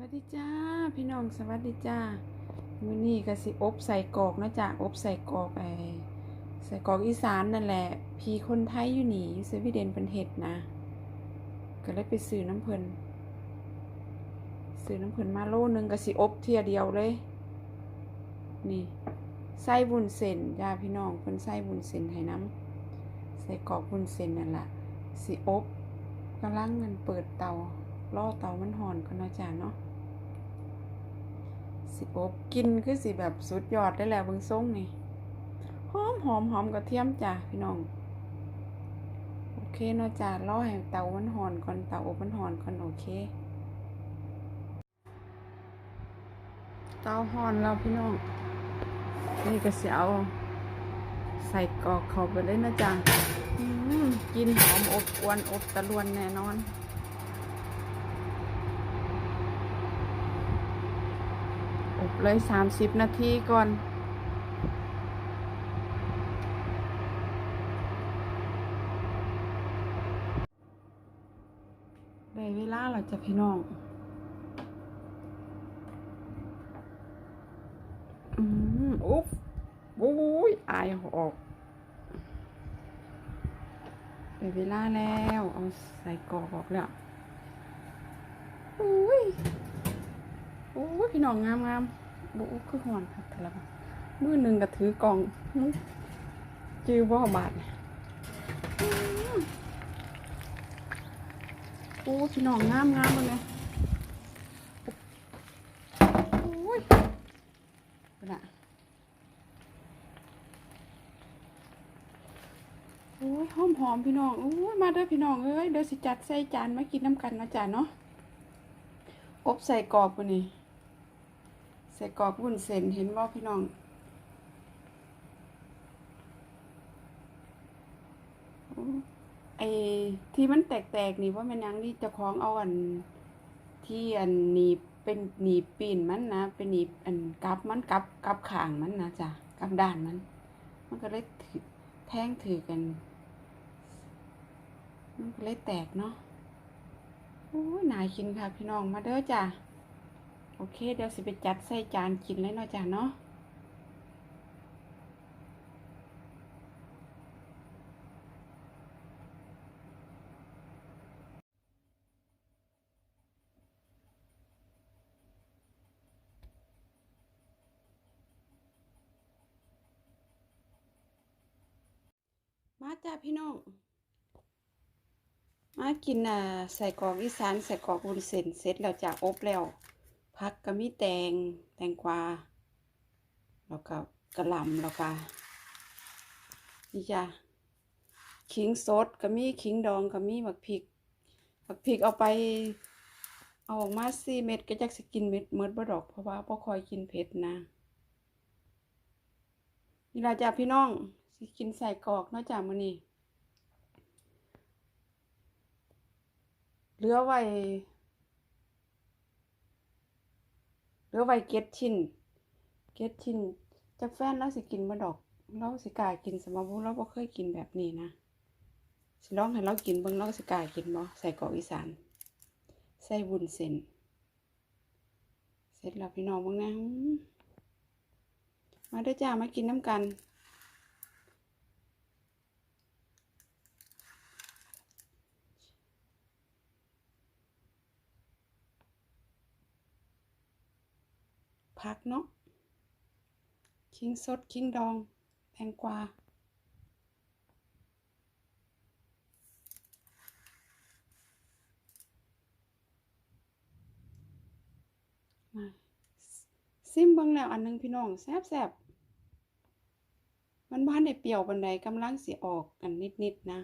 วัสดีจ้าพี่น้องสวัสดีจ้ามื้อนี้ก็สิอบใส่กอกนะจ้ะอบใส่กอกไอใส่กอกอีสานนั่นแหละ พี่คนไทยอยู่หนีอยู่สวีเดนเป็นเฮ็ดนะ ก็เลยไปซื้อน้ำเพิ่นซื้อน้ำเพิ่นมาโลนึงก็สิอบเทียเดียวเลย นี่ใส่บุญเส้นจ้าพี่น้องเพิ่นใส่บุญเส้นให้น้ำใส่กอกบุญเส้นนั่นแหละสิอบกำลังเงินเปิดเตาล่อเตามันหอนก่อนนาะจ้าเนาะ สิอบกินคือสิแบบสุดยอดได้แล้วเบิ่งทรงนี่หอมหอมหอมกระเทียมจ้าพี่น้อง โอเคเนาะจ้าล่อให้เตามันหอนก่อนเตาอบมันหอนก่อนโอเค เตาหอนแล้วพี่น้อง นี่ก็เสิเอาใส่กรอกเขาไปเลยนะจ้ากินหอมอบอวนอบตะลวนแน่นอน อบเลยสามสิบนาทีก่อนได้เวลาเราจะพี่น้องอืมอุ๊บอุ้ยอายออกได้เวลาแล้ว เอาใส่กรอกออกแล้วอุ้ย โอ้ยพี่น้องงามงามโอ้คือหอนครับแต่ละมือหนึ่งก็ถือกล่องจื้อบ่บาทเนี่ยโอ้พี่น้องงามงามเลยโอ้ยนะโอ้ยหอมหอมพี่น้องโอ้ยมาเด้อพี่น้องเอ้ยเดี๋ยวสิจัดใส่จานมากินน้ำกันนะจ้ะเนาะอบใส่กรอบปุ่นี่ ใส่กรอกวุ้นเส้นเห็นบ่พี่น้อง ไอ้ที่มันแตกๆนี่ว่ามันยังนี่จะคล้องเอาอันที่อันหนีเป็นหนีปีนมันนะ เป็นหนีอันกับมันกับกับขางมันนะจ้ะกับด้านมัน มันก็เลยถือแท่งถือกันมันก็เลยแตกเนาะโอ้ยน่ากินค่ะพี่น้องมาเด้อจ้ะ โอเค เดี๋ยวสิไปจัดใส่จานกินเลยเนาะจ้ะเนาะมาจ้าพี่น้อง มากินอ่าใส่กรอกอีสานใส่กรอกวุ้นเส้นเสร็จแล้วจ้ะอบแล้ว ผักก็มีแตงแตงกวาแล้วก็กระหล่ำแล้วก็นี่จ้ะขิงสดก็มีขิงดองก็มีหมักพริกหมักพริกเอาไป เอาออกมาสี่เม็ดก็จักสกินเม็ดเมิดบดอก เพราะว่าบ่ค่อยกินเผ็ดนะนี่ล่ะจ้ะพี่น้องสิกินใส่กรอกเนาะจ้ะมื้อนี้เหลือไว้ รือไว้เก็ดชิ้นเก็ดชิ้นจากแฟนเราสิกินมาดอกเราสิกายกินสมบูรณ์เราบ่เคยกินแบบนี้นะสิลองให้เรากินเบิ่งเราสิกายกินบ่ใส่กอกอีสาน ใส่บุญเส้นเสร็จแล้วพี่น้องเบิ่งนะอื้อมาด้อจ้ามากินน้ำกัน ผักเนาะขิงสดขิงดองแตงกวามาซิมเบิ่งแล้วอันนึงพี่น้องแซบแซบมันบ้านได้เปรี้ยวบันไดกำลังสิออกกันนิดๆนะ